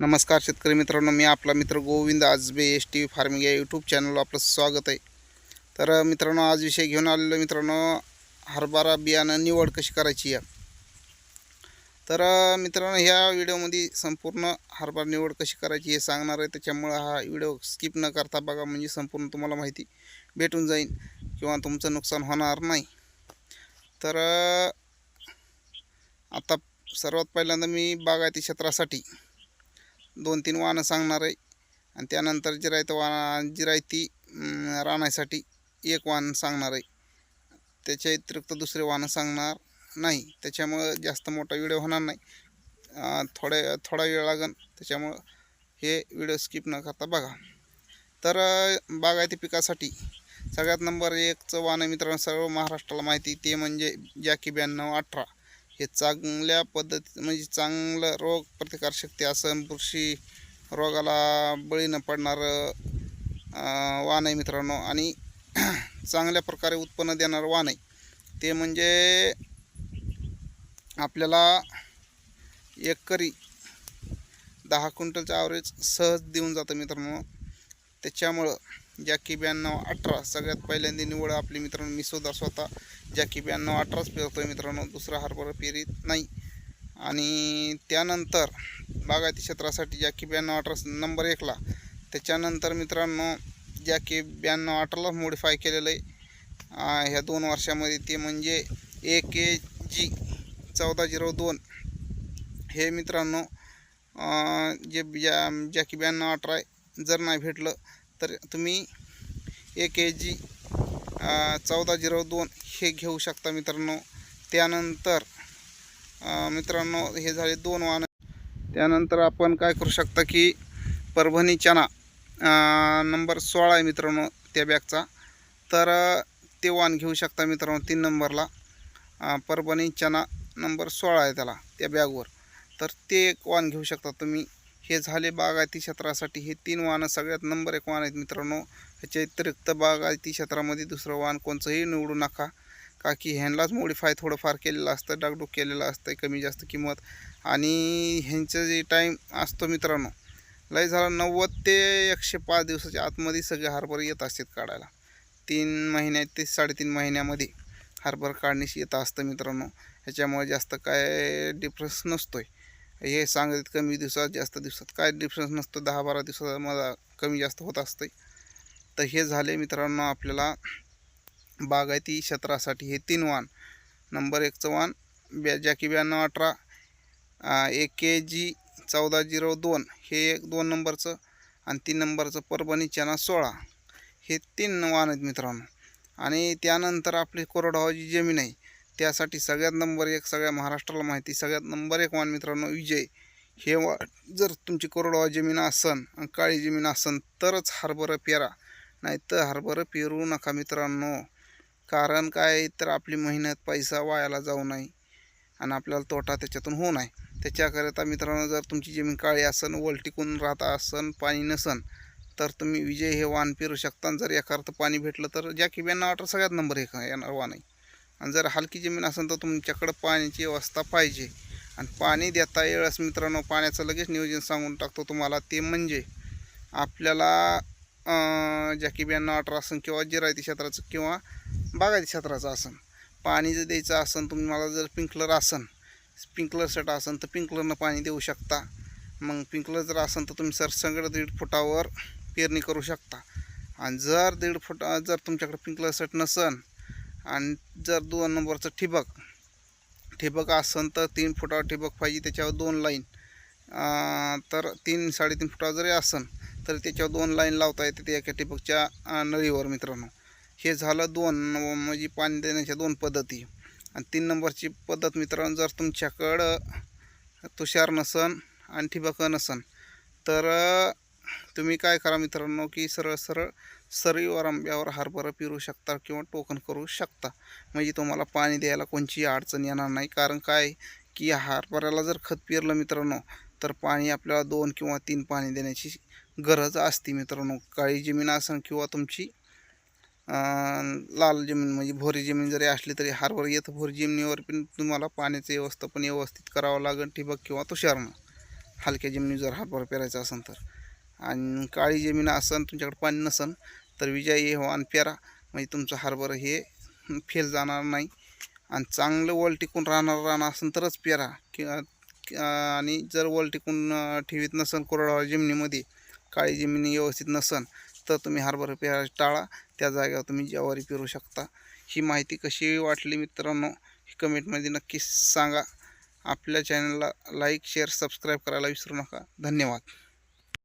नमस्कार शेतकरी मित्रांनो मी आपला मित्र गोविंद आजबे एस टी व्ही फार्मिंग या यूट्यूब चॅनलवर आपलं स्वागत आहे. तर मित्रांनो आज विषय घेऊन आलेलो मित्रांनो हरभरा बियाणं निवड कशी करायची आहे तर मित्रांनो ह्या व्हिडिओमध्ये संपूर्ण हरभरा निवड कशी करायची हे सांगणार आहे. त्याच्यामुळं हा व्हिडिओ स्किप न करता बघा म्हणजे संपूर्ण तुम्हाला माहिती भेटून जाईल किंवा तुमचं नुकसान होणार नाही. तर आता सर्वात पहिल्यांदा मी बागायती क्षेत्रासाठी दोन तीन वाहनं सांगणार आहे. आणि त्यानंतर जिरायत वाहन जिरायती राहण्यासाठी एक वाहन सांगणार आहे. त्याच्या व्यतिरिक्त दुसरे वाहनं सांगणार नाही. त्याच्यामुळं जास्त मोठा व्हिडिओ होणार नाही. थोड्या थोडे थोडा वेळ लागेल त्याच्यामुळं हे व्हिडिओ स्किप न करता बघा. तर बागायती पिकासाठी सगळ्यात नंबर एकचं वाहन मित्रांनो सर्व महाराष्ट्राला माहिती ते म्हणजे जॅकी ब्याण्णव अठरा. हे चांगल्या पद्धती म्हणजे चांगलं रोग प्रतिकारशक्ती असं बुरशी रोगाला बळी न पडणारं वाण आहे मित्रांनो. आणि चांगल्या प्रकारे उत्पन्न देणारं वाण आहे. ते म्हणजे आपल्याला एकरी दहा क्विंटलचं ॲव्हरेज सहज देऊन जातं मित्रांनो. त्याच्यामुळं जॅकी ब्याण्णव अठरा. सगळ्यात पहिल्यांदा निवड आपली मित्रांनो मी सुद्धा स्वतः जॅकी ब्याण्णव अठराच पेरतो आहे मित्रांनो दुसरा हरभरा पेरीत नाही. आणि त्यानंतर बागायती क्षेत्रासाठी जॅकी ब्याण्णव अठरा नंबर एकला. त्याच्यानंतर मित्रांनो जॅकी ब्याण्णव अठराला मॉडिफाय केलेलं आहे. ह्या दोन वर्षामध्ये ते म्हणजे ए के जी चौदा झिरो दोन. हे मित्रांनो जे ज्या जॅकी ब्याण्णव अठरा आहे जर नाही भेटलं तर तुम्ही ए के जी चौदा झिरो दोन हे घेऊ शकता मित्रांनो. त्यानंतर मित्रांनो हे झाले दोन वाहन. त्यानंतर आपण काय करू शकता की परभणी चना नंबर सोळा आहे मित्रांनो त्या बॅगचा. तर ते वाहन घेऊ शकता मित्रांनो तीन नंबरला. परभणी चना नंबर सोळा आहे त्याला त्या बॅगवर. तर ते एक वाहन घेऊ शकता तुम्ही. हे झाले बागायती क्षेत्रासाठी. हे तीन वाहनं सगळ्यात नंबर एक वाहन आहेत मित्रांनो. ह्याच्या व्यतिरिक्त बागायती क्षेत्रामध्ये दुसरं वाहन कोणचंही निवडू नका. का की ह्यांनाच मॉडिफाय थोडंफार केलेलं असतं डागडूक केलेलं असतं कमी जास्त किंमत. आणि ह्यांचं जे टाईम असतो मित्रांनो लय झालं नव्वद ते एकशे पाच दिवसाच्या आतमध्ये सगळे हार्बर येत असतात काढायला. तीन महिन्यात ते साडेतीन महिन्यामध्ये हार्बर काढण्याशी येत असतं मित्रांनो. ह्याच्यामुळे जास्त काय डिफरन्स नसतोय. हे सांगत कमी दिवसात जास्त दिवसात. काय डिफरन्स नसतो दहा बारा दिवसात मला कमी जास्त होत असतं तर हे झाले मित्रांनो आपल्याला. बागायती क्षेत्रासाठी हे तीन वाण. नंबर एकचं वाण ब्या जॅकी ब्याण्णव अठरा एक के जी चौदा झिरो दोन. हे एक दोन नंबरचं आणि तीन नंबरचं परभणी चना सोळा. हे तीन वाण आहेत मित्रांनो. आणि त्यानंतर आपली कोरडवाची जमीन आहे त्यासाठी सगळ्यात नंबर एक सगळ्या महाराष्ट्राला माहिती. सगळ्यात नंबर एक वाण मित्रांनो विजय. हे वा जर तुमची कोरडवा जमीन असन आणि काळी जमीन असन तरच हरभरं पेरा. नाही तर हरभरं पेरू नका मित्रांनो. कारण काय? तर आपली मेहनत पैसा वायाला जाऊ नये. आणि आपल्याला तोटा त्याच्यातून होऊ नये. त्याच्याकरिता मित्रांनो जर तुमची जमीन काळी असन वल टिकून राहत असन पाणी नसन तर तुम्ही विजय हे वाण पेरू शकता. आणि जर एखादं पाणी भेटलं तर जॅकी किब्यांना वाटर सगळ्यात नंबर एक येणार वाण आहे. आणि जर हलकी जमीन असेल तर तुमच्याकडं पाण्याची व्यवस्था पाहिजे. आणि पाणी देता वेळेस मित्रांनो पाण्याचं लगेच नियोजन सांगून टाकतो तुम्हाला. ते म्हणजे आपल्याला जॅकी ब्याण्णव अठरा असन किंवा जिरायती क्षेत्राचं किंवा बागायती क्षेत्राचं असन. पाणी जर द्यायचं असन तुम्हाला जर स्प्रिंकलर असन स्प्रिंकलर सेट असन तर स्प्रिंकलरनं पाणी देऊ शकता. मग स्प्रिंकलर जर असन तर तुम्ही सरसंगड दीड फुटावर पेरणी करू शकता. आणि जर दीड फुट जर तुमच्याकडे स्प्रिंकलर सेट नसन आणि जर दोन नंबरचं ठिबक ठिबक असन तर तीन फुटावर ठिबक पाहिजे त्याच्यावर दोन लाईन. तर तीन साडेतीन फुटावर जरी असन तर त्याच्यावर दोन लाईन लावता येते ते एका ठिबकच्या नळीवर मित्रांनो. हे झालं दोन म्हणजे पाणी देण्याच्या दोन पद्धती. आणि तीन नंबरची पद्धत मित्रांनो जर तुमच्याकडं तुषार नसन आणि ठिबक नसन तर तुम्ही काय करा मित्रांनो की सरळ सरळ सरीवर आंब्यावर हरभरा पिरू शकता किंवा टोकन करू शकता. म्हणजे तुम्हाला पाणी द्यायला कोणची अडचण येणार नाही. कारण काय की हरभऱ्याला जर खत पेरलं मित्रांनो तर पाणी आपल्याला दोन किंवा तीन पाणी देण्याची गरज असते मित्रांनो. काळी जमीन असेल किंवा तुमची लाल जमीन म्हणजे भोरी जमीन जरी असली तरी हरभर येतं. भोरी जमिनीवर पण तुम्हाला पाण्याचं व्यवस्थापन व्यवस्थित करावं लागेल ठिबक किंवा तुषारनं हलक्या जमिनी जर हरभरा पेरायचं असेल तर. आणि काळी जमीन असन तुमच्याकडे पाणी नसन तर विजयी हो आणि पेरा म्हणजे तुमचं हरभर हे फेल जाणार नाही. आणि चांगलं वल टिकून राहणार राहणार असेल तरच पेरा किंवा आणि जर वल टिकून ठेवीत नसन कोरडवाळ्या जमिनीमध्ये काळी जमिनी व्यवस्थित नसन तर तुम्ही हरभर पेरा टाळा. त्या जागेवर तुम्ही ज्वारी पेरू शकता. ही माहिती कशी वाटली मित्रांनो ही कमेंटमध्ये नक्कीच सांगा. आपल्या चॅनलला लाईक शेअर सबस्क्राईब करायला विसरू नका. धन्यवाद.